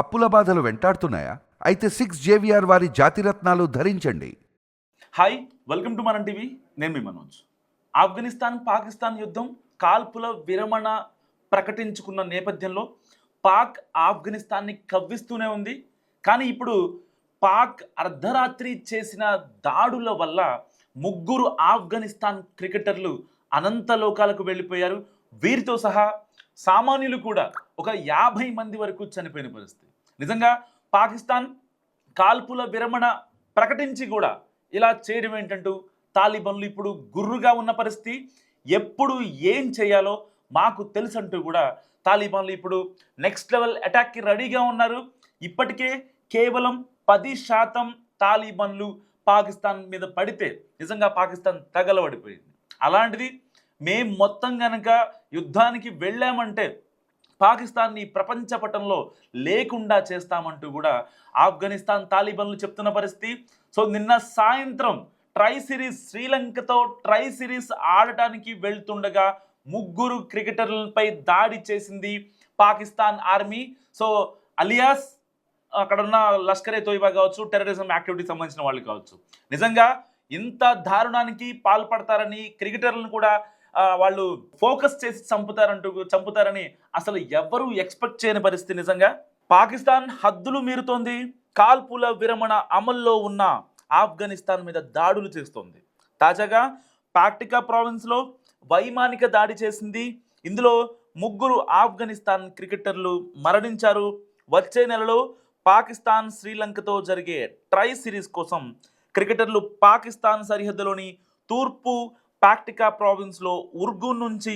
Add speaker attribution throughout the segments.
Speaker 1: అప్పుల బాధలు వెంటాడుతున్నాయా? అయితే సిక్స్ జేవిఆర్ వారి జాతిరత్నాలు ధరించండి.
Speaker 2: Hi welcome to Mana TV నేను మీ మనోజ్. ఆఫ్ఘనిస్తాన్ పాకిస్తాన్ యుద్ధం కాల్పుల విరమణ ప్రకటించుకున్న నేపథ్యంలో పాక్ ఆఫ్ఘనిస్తాన్ని కవ్విస్తూనే ఉంది. కానీ ఇప్పుడు పాక్ అర్ధరాత్రి చేసిన దాడుల వల్ల ముగ్గురు ఆఫ్ఘనిస్తాన్ క్రికెటర్లు అనంత లోకాలకు వెళ్ళిపోయారు. వీరితో సహా సామాన్యులు కూడా ఒక యాభై మంది వరకు చనిపోయిన పరిస్థితి. నిజంగా పాకిస్తాన్ కాల్పుల విరమణ ప్రకటించి కూడా ఇలా చేయడం ఏంటంటూ తాలిబన్లు ఇప్పుడు గుర్రుగా ఉన్న పరిస్థితి. ఎప్పుడు ఏం చేయాలో మాకు తెలుసంటూ కూడా తాలిబాన్లు ఇప్పుడు నెక్స్ట్ లెవెల్ అటాక్కి రెడీగా ఉన్నారు. ఇప్పటికే కేవలం పది శాతం తాలిబన్లు పాకిస్తాన్ మీద పడితే నిజంగా పాకిస్తాన్ తగలబడిపోయింది. అలాంటిది మేం మొత్తం కనుక యుద్ధానికి వెళ్ళామంటే పాకిస్తాన్ని ప్రపంచ పటంలో లేకుండా చేస్తామంటూ కూడా ఆఫ్ఘనిస్తాన్ తాలిబన్లు చెప్తున్న పరిస్థితి. సో నిన్న సాయంత్రం ట్రై సిరీస్ శ్రీలంకతో ట్రై సిరీస్ ఆడటానికి వెళ్తుండగా ముగ్గురు క్రికెటర్లపై దాడి చేసింది పాకిస్తాన్ ఆర్మీ. సో అలియాస్ అక్కడ ఉన్న లష్కరే తోయిబా కావచ్చు టెర్రరిజం యాక్టివిటీకి సంబంధించిన వాళ్ళు కావచ్చు. నిజంగా ఇంత దారుణానికి పాల్పడతారని క్రికెటర్లను కూడా వాళ్ళు ఫోకస్ చేసి చంపుతారంటూ చంపుతారని అసలు ఎవ్వరూ ఎక్స్పెక్ట్ చేయని పరిస్థితి నిజంగా. పాకిస్తాన్ హద్దులు మీరుతోంది. కాల్పుల విరమణ అమల్లో ఉన్న ఆఫ్ఘనిస్తాన్ మీద దాడులు చేస్తోంది. తాజాగా పాక్టికా ప్రావిన్స్లో వైమానిక దాడి చేసింది. ఇందులో ముగ్గురు ఆఫ్ఘనిస్తాన్ క్రికెటర్లు మరణించారు. వచ్చే నెలలో పాకిస్తాన్ శ్రీలంకతో జరిగే ట్రై సిరీస్ కోసం క్రికెటర్లు పాకిస్తాన్ సరిహద్దులోని తూర్పు పాక్టికా ప్రావిన్స్లో ఉర్గు నుంచి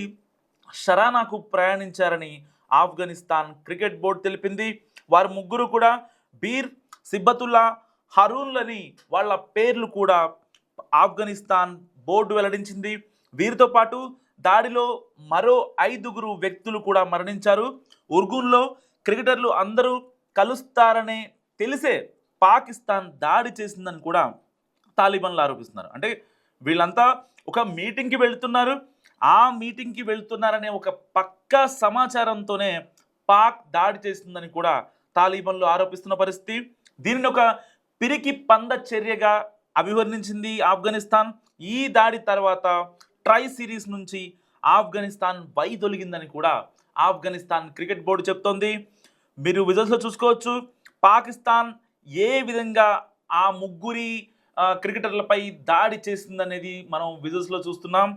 Speaker 2: షరానాకు ప్రయాణించారని ఆఫ్ఘనిస్తాన్ క్రికెట్ బోర్డు తెలిపింది. వారు ముగ్గురు కూడా బీర్ సిబ్బతుల్లా హరూన్లని వాళ్ళ పేర్లు కూడా ఆఫ్ఘనిస్తాన్ బోర్డు వెల్లడించింది. వీరితో పాటు దాడిలో మరో ఐదుగురు వ్యక్తులు కూడా మరణించారు. ఉర్గున్లో క్రికెటర్లు అందరూ కలుస్తారనే తెలిసే పాకిస్తాన్ దాడి చేసిందని కూడా తాలిబాన్లు ఆరోపిస్తున్నారు. అంటే వీళ్ళంతా ఒక మీటింగ్కి వెళ్తున్నారు. ఆ మీటింగ్కి వెళ్తున్నారనే ఒక పక్కా సమాచారంతోనే పాక్ దాడి చేస్తుందని కూడా తాలిబాన్లు ఆరోపిస్తున్న పరిస్థితి. దీనిని ఒక పిరికి పంద చర్యగా అభివర్ణించింది ఆఫ్ఘనిస్తాన్. ఈ దాడి తర్వాత ట్రై సిరీస్ నుంచి ఆఫ్ఘనిస్తాన్ వైదొలిగిందని కూడా ఆఫ్ఘనిస్తాన్ క్రికెట్ బోర్డు చెప్తోంది. మీరు విజువల్స్లో చూసుకోవచ్చు. పాకిస్తాన్ ఏ విధంగా ఆ ముగ్గురి క్రికెటర్లపై దాడి చేసిందనేది మనం విజువల్స్లో చూస్తున్నాం.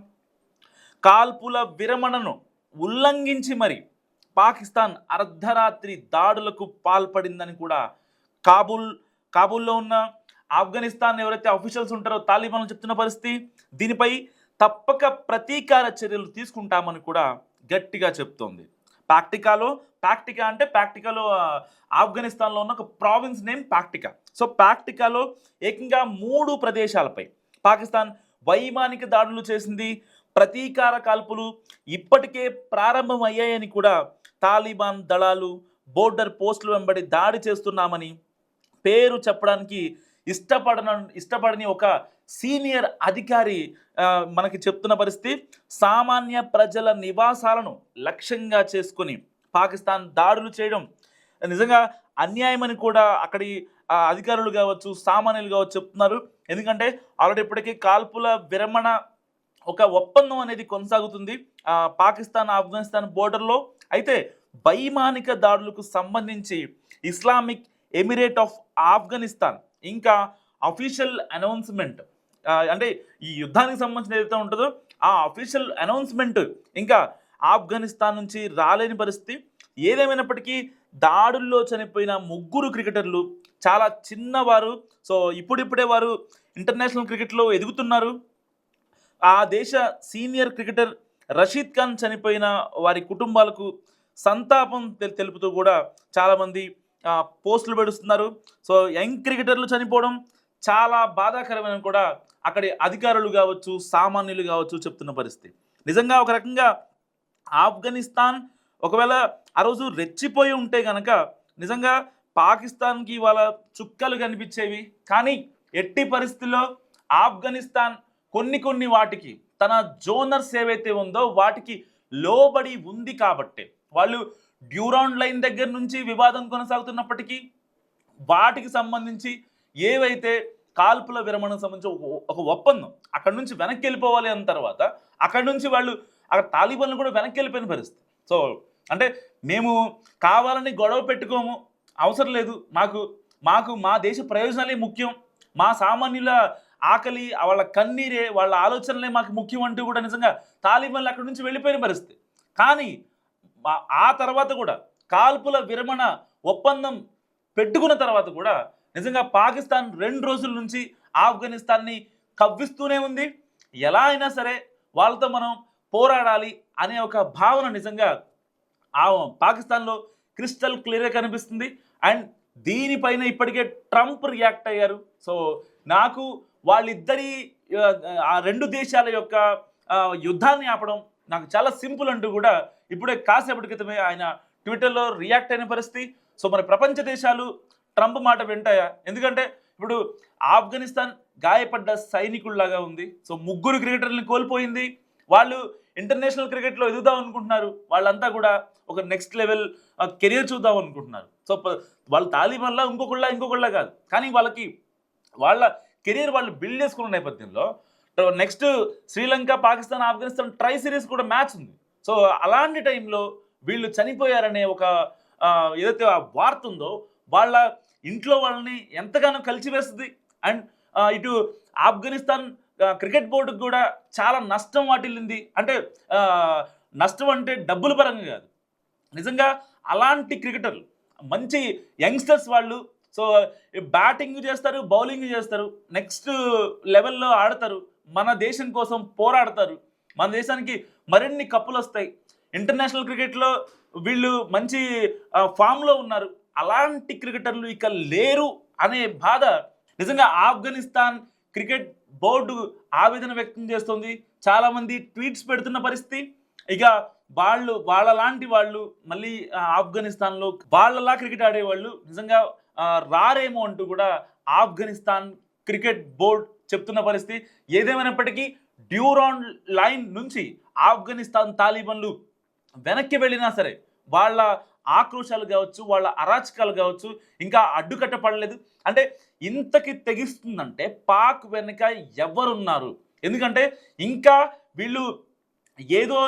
Speaker 2: కాల్పుల విరమణను ఉల్లంఘించి మరి పాకిస్తాన్ అర్ధరాత్రి దాడులకు పాల్పడిందని కూడా కాబూల్ కాబూల్లో ఉన్న ఆఫ్ఘనిస్తాన్ ఎవరైతే అఫీషియల్స్ ఉంటారో తాలిబాన్లు చెప్తున్న పరిస్థితి దీనిపై తప్పక ప్రతీకార చర్యలు తీసుకుంటామని కూడా గట్టిగా చెప్తోంది. పాక్టికాలో పాక్టికా అంటే పాక్టికాలో ఆఫ్ఘనిస్తాన్లో ఉన్న ఒక ప్రావిన్స్ నేమ్ పాక్టికా సో పాక్టికాలో ఏకంగా మూడు ప్రదేశాలపై. పాకిస్తాన్ వైమానిక దాడులు చేసింది ప్రతీకార కాల్పులు ఇప్పటికే ప్రారంభమయ్యాయని కూడా తాలిబాన్ దళాలు బోర్డర్ పోస్టులు వెంబడి దాడి చేస్తున్నామని పేరు చెప్పడానికి ఇష్టపడన ఇష్టపడని ఒక సీనియర్ అధికారి మనకి చెప్తున్న పరిస్థితి సామాన్య ప్రజల నివాసాలను లక్ష్యంగా చేసుకొని పాకిస్తాన్ దాడులు చేయడం. నిజంగా అన్యాయమని కూడా అక్కడి అధికారులు కావచ్చు సామాన్యులు కావచ్చు చెప్తున్నారు. ఎందుకంటే ఆల్రెడీ ఇప్పటికీ కాల్పుల విరమణ ఒక ఒప్పందం అనేది కొనసాగుతుంది పాకిస్తాన్ ఆఫ్ఘనిస్తాన్ బోర్డర్లో. అయితే వైమానిక దాడులకు సంబంధించి ఇస్లామిక్ ఎమిరేట్ ఆఫ్ ఆఫ్ఘనిస్తాన్ ఇంకా అఫీషియల్ అనౌన్స్మెంట్ అంటే ఈ యుద్ధానికి సంబంధించిన ఏదైతే ఉంటుందో ఆ అఫీషియల్ అనౌన్స్మెంట్ ఇంకా ఆఫ్ఘనిస్తాన్ నుంచి రాలేని పరిస్థితి. ఏదేమైనప్పటికీ దాడుల్లో చనిపోయిన ముగ్గురు క్రికెటర్లు చాలా చిన్నవారు. సో ఇప్పుడిప్పుడే వారు ఇంటర్నేషనల్ క్రికెట్లో ఎదుగుతున్నారు. ఆ దేశ సీనియర్ క్రికెటర్ రషీద్ ఖాన్ చనిపోయిన వారి కుటుంబాలకు సంతాపం తెలుపుతూ కూడా చాలామంది పోస్టులు పెడుస్తున్నారు. సో యంగ్ క్రికెటర్లు చనిపోవడం చాలా బాధాకరమైన కూడా అక్కడి అధికారులు కావచ్చు సామాన్యులు కావచ్చు చెప్తున్న పరిస్థితి. నిజంగా ఒక రకంగా ఆఫ్ఘనిస్తాన్ ఒకవేళ ఆ రోజు రెచ్చిపోయి ఉంటే గనక నిజంగా పాకిస్తాన్కి వాళ్ళ చుక్కలు కనిపించేవి. కానీ ఎట్టి పరిస్థితుల్లో ఆఫ్ఘనిస్తాన్ కొన్ని కొన్ని వాటికి తన జోనర్స్ ఏవైతే ఉందో వాటికి లోబడి ఉంది కాబట్టే. వాళ్ళు డ్యూరాన్ లైన్ దగ్గర నుంచి వివాదం కొనసాగుతున్నప్పటికీ వాటికి సంబంధించి ఏవైతే కాల్పుల విరమణకు సంబంధించి ఒక- ఒప్పందం. అక్కడ నుంచి వెనక్కి వెళ్ళిపోవాలి అన్న తర్వాత అక్కడ నుంచి వాళ్ళు అక్కడ తాలిబాన్లు కూడా వెనక్కి వెళ్ళిపోయిన పరిస్థితి. సో అంటే మేము కావాలని గొడవ పెట్టుకోము అవసరం లేదు. మాకు మాకు మా దేశ ప్రయోజనాలే ముఖ్యం. మా సామాన్యుల ఆకలి వాళ్ళ కన్నీరే వాళ్ళ ఆలోచనలే మాకు ముఖ్యం అంటూ కూడా నిజంగా తాలిబాన్లు అక్కడి నుంచి వెళ్ళిపోయిన పరిస్థితి. కానీ ఆ తర్వాత కూడా కాల్పుల విరమణ ఒప్పందం పెట్టుకున్న తర్వాత కూడా నిజంగా పాకిస్తాన్ రెండు రోజుల నుంచి ఆఫ్ఘనిస్తాన్ని కవ్విస్తూనే ఉంది. ఎలా అయినా సరే వాళ్ళతో మనం పోరాడాలి అనే ఒక భావన నిజంగా ఆ పాకిస్తాన్లో క్రిస్టల్ క్లియర్గా కనిపిస్తుంది. అండ్ దీనిపైన ఇప్పటికే ట్రంప్ రియాక్ట్ అయ్యారు. సో నాకు వాళ్ళిద్దరి ఆ, రెండు దేశాల యొక్క యుద్ధాన్ని ఆపడం నాకు చాలా సింపుల్ అంటూ కూడా ఇప్పుడే కాసేపటి క్రితమే ఆయన ట్విట్టర్లో రియాక్ట్ అయిన పరిస్థితి. సో మరి ప్రపంచ దేశాలు ట్రంప్ మాట వింటాయా? ఎందుకంటే ఇప్పుడు ఆఫ్ఘనిస్తాన్ గాయపడ్డ సైనికుల్లాగా ఉంది. సో ముగ్గురు క్రికెటర్ని కోల్పోయింది. వాళ్ళు ఇంటర్నేషనల్ క్రికెట్లో ఎదుగుదాం అనుకుంటున్నారు. వాళ్ళంతా కూడా ఒక నెక్స్ట్ లెవెల్ కెరియర్ చూద్దాం అనుకుంటున్నారు. సో వాళ్ళ తాలిబాన్లా ఇంకొకళ్ళ ఇంకొకళ్ళ కాదు. కానీ వాళ్ళకి వాళ్ళ కెరీర్ వాళ్ళు బిల్డ్ చేసుకున్న నేపథ్యంలో next Sri Lanka Pakistan Afghanistan tri series కూడా మ్యాచ్ ఉంది. సో అలాంటి టైంలో వీళ్ళు చనిపోయారనే ఒక ఏదైతే వార్త ఉందో వాళ్ళ ఇంట్లో వాళ్ళని ఎంతగానో కలిచివేస్తుంది అండ్ ఇటు ఆఫ్ఘనిస్తాన్ క్రికెట్ బోర్డుకు కూడా చాలా నష్టం వాటిల్లింది. అంటే నష్టం అంటే డబ్బుల పరంగా కాదు. నిజంగా అలాంటి క్రికెటర్లు మంచి యంగ్స్టర్స్ వాళ్ళు సో బ్యాటింగ్ చేస్తారు బౌలింగ్ చేస్తారు నెక్స్ట్ లెవెల్లో ఆడతారు మన దేశం కోసం పోరాడతారు. మన దేశానికి మరిన్ని కప్పులు వస్తాయి ఇంటర్నేషనల్ క్రికెట్లో వీళ్ళు మంచి ఫామ్లో ఉన్నారు. అలాంటి క్రికెటర్లు ఇక లేరు అనే బాధ నిజంగా ఆఫ్ఘనిస్తాన్ క్రికెట్ బోర్డు ఆవేదన వ్యక్తం చేస్తుంది. చాలామంది ట్వీట్స్ పెడుతున్న పరిస్థితి. ఇక వాళ్ళు వాళ్ళ లాంటి వాళ్ళు మళ్ళీ ఆఫ్ఘనిస్తాన్లో వాళ్ళలా క్రికెట్ ఆడేవాళ్ళు నిజంగా రారేమో అంటూ కూడా ఆఫ్ఘనిస్తాన్ క్రికెట్ బోర్డ్ చెప్తున్న పరిస్థితి. ఏదేమైనప్పటికీ డ్యూరాన్ లైన్ నుంచి ఆఫ్ఘనిస్తాన్ తాలిబన్లు వెనక్కి వెళ్ళినా సరే వాళ్ళ ఆక్రోశాలు కావచ్చు వాళ్ళ అరాచకాలు కావచ్చు ఇంకా అడ్డుకట్ట పడలేదు. అంటే ఇంతకి తెగిస్తుందంటే పాక్ వెనుక ఎవరున్నారు? ఎందుకంటే ఇంకా వీళ్ళు ఏదో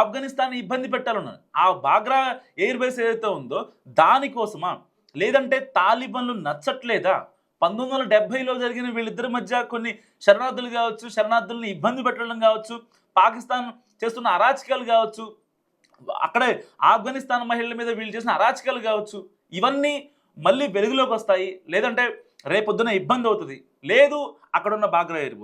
Speaker 2: ఆఫ్ఘనిస్తాన్ ఇబ్బంది పెట్టాలన్నారు. ఆ బాగ్రా ఎయిర్ బేస్ ఏదైతే ఉందో దానికోసమా? లేదంటే తాలిబన్లు నచ్చట్లేదా? పంతొమ్మిది వందల డెబ్బైలో జరిగిన వీళ్ళిద్దరి మధ్య కొన్ని శరణార్థులు కావచ్చు శరణార్థులను ఇబ్బంది పెట్టడం కావచ్చు పాకిస్తాన్ చేస్తున్న అరాచకాలు కావచ్చు అక్కడే ఆఫ్ఘనిస్తాన్ మహిళల మీద వీళ్ళు చేసిన అరాచకాలు కావచ్చు ఇవన్నీ మళ్ళీ వెలుగులోకి వస్తాయి. లేదంటే రేపొద్దున ఇబ్బంది అవుతుంది. లేదు అక్కడ ఉన్న బాగ్రా ఎయిర్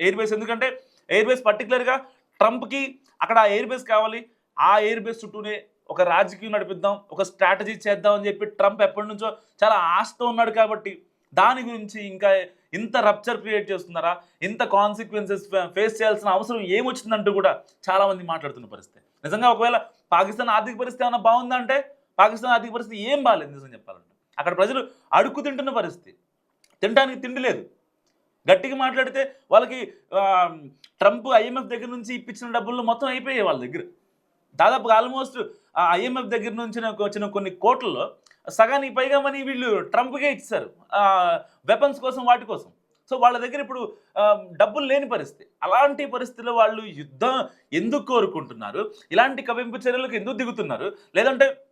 Speaker 2: ఎయిర్బేస్ ఎందుకంటే ఎయిర్బేస్ పర్టికులర్గా ట్రంప్కి అక్కడ ఆ ఎయిర్బేస్ కావాలి. ఆ ఎయిర్ బేస్ చుట్టూనే ఒక రాజకీయం నడిపిద్దాం ఒక స్ట్రాటజీ చేద్దాం అని చెప్పి ట్రంప్ ఎప్పటి నుంచో చాలా ఆశతో ఉన్నాడు కాబట్టి దాని గురించి ఇంకా ఇంత రప్చర్ క్రియేట్ చేస్తున్నారా ఇంత కాన్సిక్వెన్సెస్ ఫేస్ చేయాల్సిన అవసరం ఏమొచ్చిందంటూ కూడా చాలామంది మాట్లాడుతున్న పరిస్థితి. నిజంగా ఒకవేళ పాకిస్తాన్ ఆర్థిక పరిస్థితి ఏమైనా బాగుందా అంటే పాకిస్తాన్ ఆర్థిక పరిస్థితి ఏం బాగాలేదు నిజం చెప్పాలంటే. అక్కడ ప్రజలు అడుక్కు తింటున్న పరిస్థితి. తినడానికి తిండి లేదు. గట్టిగా మాట్లాడితే వాళ్ళకి ట్రంప్ ఐఎంఎఫ్ దగ్గర నుంచి ఇప్పించిన డబ్బులు మొత్తం అయిపోయాయి వాళ్ళ దగ్గర. దాదాపుగా ఆల్మోస్ట్ ఆ ఐఎంఎఫ్ దగ్గర నుంచి వచ్చిన కొన్ని కోట్లలో సగానికి పైగా మనీ వీళ్ళు ట్రంప్కే ఇచ్చారు. వెపన్స్ కోసం వాటి కోసం. సో వాళ్ళ దగ్గర ఇప్పుడు డబ్బులు లేని పరిస్థితి. అలాంటి పరిస్థితిలో వాళ్ళు యుద్ధం ఎందుకు కోరుకుంటున్నారు? ఇలాంటి కవింపు చర్యలకు ఎందుకు దిగుతున్నారు? లేదంటే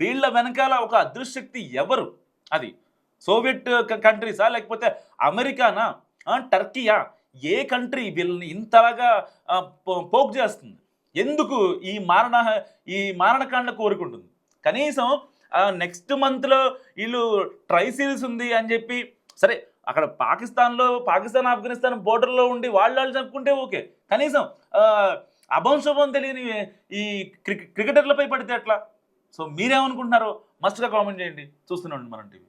Speaker 2: వీళ్ళ వెనకాల ఒక అదృశ్యక్తి ఎవరు? అది సోవియట్ కంట్రీసా? లేకపోతే అమెరికానా? టర్కీయా? ఏ కంట్రీ వీళ్ళని ఇంతలాగా పో- పోక్ చేస్తుంది? ఎందుకు ఈ మారణ ఈ మారణకాండ కోరుకుంటుంది? కనీసం నెక్స్ట్ మంత్లో వీళ్ళు ట్రై సిరీస్ ఉంది అని చెప్పి సరే అక్కడ పాకిస్తాన్లో పాకిస్తాన్ ఆఫ్ఘనిస్తాన్ బోర్డర్లో ఉండి వాళ్ళు వాళ్ళు చెప్పుకుంటే ఓకే. కనీసం అభంశుభం తెలియని ఈ క్రికెటర్లపై పడితే ఎట్లా? సో మీరేమనుకుంటున్నారో మస్ట్గా కామెంట్ చేయండి. చూస్తున్నాండి మనం టీవీ.